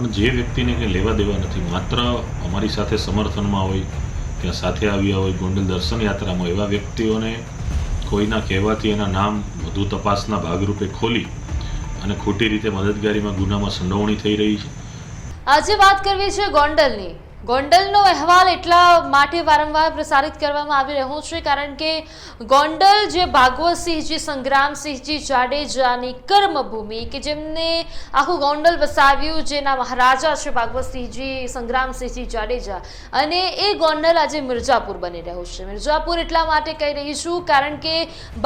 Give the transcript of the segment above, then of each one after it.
પણ જે વ્યક્તિને કંઈ લેવા દેવા નથી, માત્ર અમારી સાથે સમર્થનમાં હોય ત્યાં સાથે આવ્યા હોય, ગોંડલ દર્શન યાત્રામાં, એવા વ્યક્તિઓને કોઈના કહેવાથી એના નામ વધુ તપાસના ભાગરૂપે ખોલી અને ખોટી રીતે મદદગારીમાં ગુનામાં સંડોવણી થઈ રહી છે. આજે વાત કરવી છે ગોંડલની. ગોંડલનો અહેવાલ એટલા માટે વારંવાર પ્રસારિત કરવામાં આવી રહ્યો છે, કારણ કે ગોંડલ જે ભાગવતસિંહજી, સંગ્રામસિંહજી, જાડેજાની કર્મભૂમિ કે જેમને આખું ગોંડલ વસાવ્યું, જેના મહારાજા છે ભાગવતસિંહજી, સંગ્રામસિંહજી, જાડેજા અને એ ગોંડલ આજે મિર્જાપુર બની રહ્યું છે. મિર્જાપુર એટલા માટે કહી રહી છું કારણ કે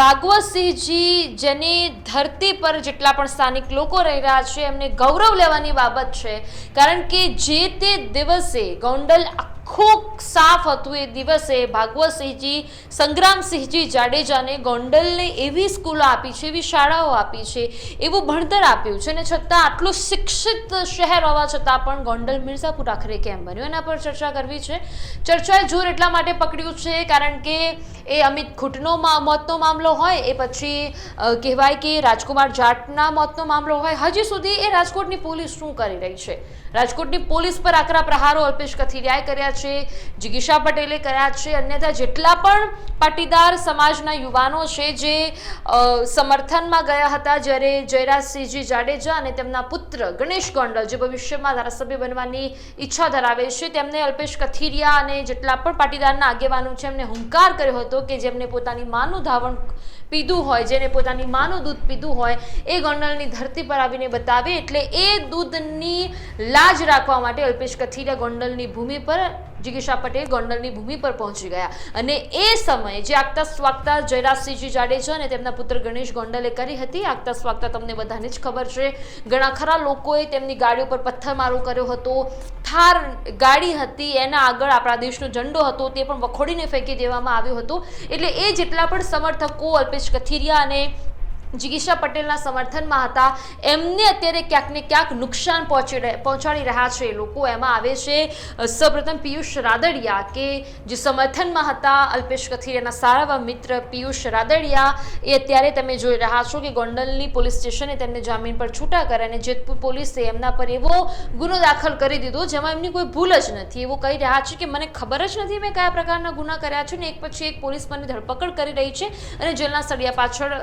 ભાગવતસિંહજી જેની ધરતી પર જેટલા પણ સ્થાનિક લોકો રહી રહ્યા છે, એમને ગૌરવ લેવાની બાબત છે, કારણ કે જે તે દિવસે ગોંડલ આખું સાફ હતું એ દિવસે. ભાગવતસિંહજી, સંગ્રામસિંહજી જાડેજાને ગોંડલને એવી સ્કૂલો આપી છે, એવી શાળાઓ આપી છે, એવું ભણતર આપ્યું છે. અને છતાં આટલું શિક્ષિત શહેર હોવા છતાં પણ ગોંડલ મિર્ઝાપુર આખરે કેમ બન્યું? એના પર ચર્ચા કરવી છે. ચર્ચાએ જોર એટલા માટે પકડ્યું છે કારણ કે એ અમિત ખૂટનો મોતનો મામલો હોય, એ પછી કહેવાય કે રાજકુમાર જાટના મોતનો મામલો હોય. હજી સુધી એ રાજકોટની પોલીસ શું કરી રહી છે? રાજકોટની પોલીસ પર આકરા પ્રહારો અલ્પેશ કથિરિયાએ કર્યા છે, જિગીશા પટેલે કર્યા છે, અન્યથા જેટલા પણ પાટીદાર સમાજના યુવાનો છે જે સમર્થનમાં ગયા હતા જ્યારે જયરાજસિંહજી જાડેજા અને તેમના પુત્ર ગણેશ ગોંડલ, જે ભવિષ્યમાં ધારાસભ્ય બનવાની ઈચ્છા ધરાવે છે, તેમને અલ્પેશ કથિરિયા અને જેટલા પણ પાટીદારના આગેવાનો છે, એમને હુંકાર કર્યો હતો. કે જેમને પોતાની માનું ધાવણ પીધું હોય, જેને પોતાની માનું દૂધ પીધું હોય, એ ગોંડલની ધરતી પર આવીને બતાવે એટલે એ દૂધની લાજ રાખવા માટે અલ્પેશ કથિરિયા ગોંડલની ભૂમિ પર, જિગીશા પટેલ ગોંડલની ભૂમિ પર પહોંચી ગયા. અને એ સમયે જે આગતા સ્વાગતા જયરાજસિંહજી જાડેજા અને તેમના પુત્ર ગણેશ ગોંડલે કરી હતી આગતા સ્વાગતા તમને બધાને જ ખબર છે. ઘણા ખરા લોકોએ તેમની ગાડીઓ પર પથ્થરમારો કર્યો હતો. થાર ગાડી હતી, એના આગળ આપણા દેશનો ઝંડો હતો, તે પણ વખોડીને ફેંકી દેવામાં આવ્યો હતો. એટલે એ જેટલા પણ સમર્થકો અલ્પેશ કથિરિયા અને જિગીશા પટેલના સમર્થનમાં હતા. એમને અત્યારે ક્યાંક ને ક્યાંક નુકસાન પહોંચી પહોંચાડી રહ્યા છે. લોકો એમાં આવે છે. સૌપ્રથમ પિયુષ રાદડિયા કે જે સમર્થનમાં હતા, અલ્પેશ કથિરિયાના સારા મિત્ર પિયુષ રાદડિયા, એ અત્યારે તમે જોઈ રહ્યા છો કે ગોંડલની પોલીસ સ્ટેશને તેમને જામીન પર છૂટા કર્યા અને જેતપુર પોલીસે એમના પર એવો ગુનો દાખલ કરી દીધો, જેમાં એમની કોઈ ભૂલ જ નથી. એવું કહી રહ્યા છે કે મને ખબર જ નથી મેં કયા પ્રકારના ગુના કર્યા છે ને એક પછી એક પોલીસ મને ધરપકડ કરી રહી છે અને જેલના સળિયા પાછળ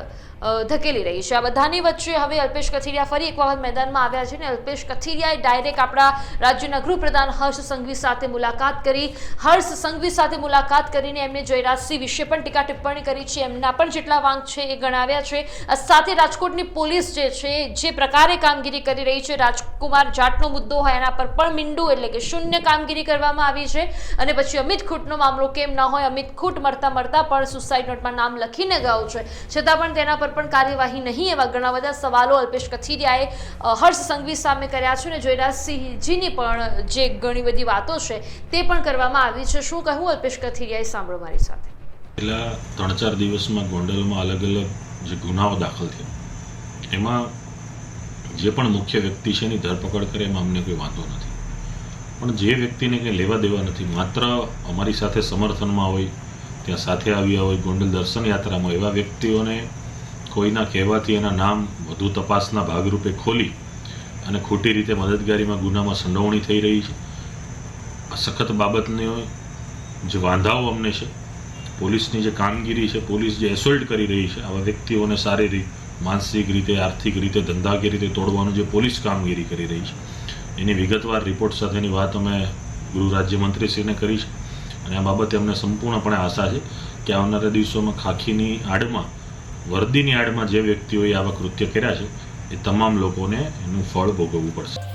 ધકેલી રહી છે. આ બધાની વચ્ચે હવે અલ્પેશ કથિરિયા ફરી એક વખત મેદાનમાં આવ્યા છે અને અલ્પેશ કથિરિયાએ ડાયરેક્ટ આપણા રાજ્યના ગૃહપ્રધાન હર્ષ સંઘવી સાથે મુલાકાત કરી. હર્ષ સંઘવી સાથે મુલાકાત કરીને એમને જયરાજસિંહ વિશે પણ ટીકા ટિપ્પણી કરી છે. એમના પણ જેટલા વાંક છે એ ગણાવ્યા છે. સાથે રાજકોટની પોલીસ જે છે, જે પ્રકારે કામગીરી કરી રહી છે, રાજકુમાર જાટનો મુદ્દો હોય એના પર પણ મીંડું એટલે કે શૂન્ય કામગીરી કરવામાં આવી છે. અને પછી અમિત ખૂટનો મામલો કેમ ના હોય, અમિત ખૂટ મરતા મરતા પણ સુસાઇડ નોટમાં નામ લખીને ગયો છે. છતાં પણ તેના પર પણ કાર્યવાહી નહીં એવા ઘણા બધા સવાલો અલ્પેશ કથિરિયાએ હર્ષ સંઘવી સામે કર્યા છે અને જયરાજસિંહજીની પણ જે ઘણી બધી વાતો છે તે પણ કરવામાં આવી છે. શું કહું અલ્પેશ કથિરિયાએ સાંભળો મારી સાથે? પહેલાં ત્રણ ચાર દિવસમાં ગોંડલમાં અલગ અલગ જે ગુનાઓ દાખલ થયા, એમાં જે પણ મુખ્ય વ્યક્તિ છે એની ધરપકડ કરે એમાં અમને કોઈ વાંધો નથી. પણ જે વ્યક્તિને કંઈ લેવા દેવા નથી, માત્ર અમારી સાથે સમર્થનમાં હોય, ત્યાં સાથે આવ્યા હોય ગોંડલ દર્શન યાત્રામાં, એવા વ્યક્તિઓને કોઈના કહેવાથી એના નામ વધુ તપાસના ભાગરૂપે ખોલી અને ખોટી રીતે મદદગારીમાં ગુનામાં સંડોવણી થઈ રહી છે. આ સખત બાબતની જે વાંધાઓ અમને છે, પોલીસની જે કામગીરી છે, પોલીસ જે એસોલ્ટ કરી રહી છે, આવા વ્યક્તિઓને શારીરિક માનસિક રીતે, આર્થિક રીતે, ધંધાકીય રીતે તોડવાનું જે પોલીસ કામગીરી કરી રહી છે, એની વિગતવાર રિપોર્ટ સાથેની વાત અમે ગૃહ રાજ્યમંત્રીશ્રીને કરી છે. અને આ બાબતે અમને સંપૂર્ણપણે આશા છે કે આવનારા દિવસોમાં ખાખીની આડમાં વર્દીની આડમાં જે વ્યક્તિઓએ આવા કૃત્ય કર્યા છે, એ તમામ લોકોને એનું ફળ ભોગવવું પડશે.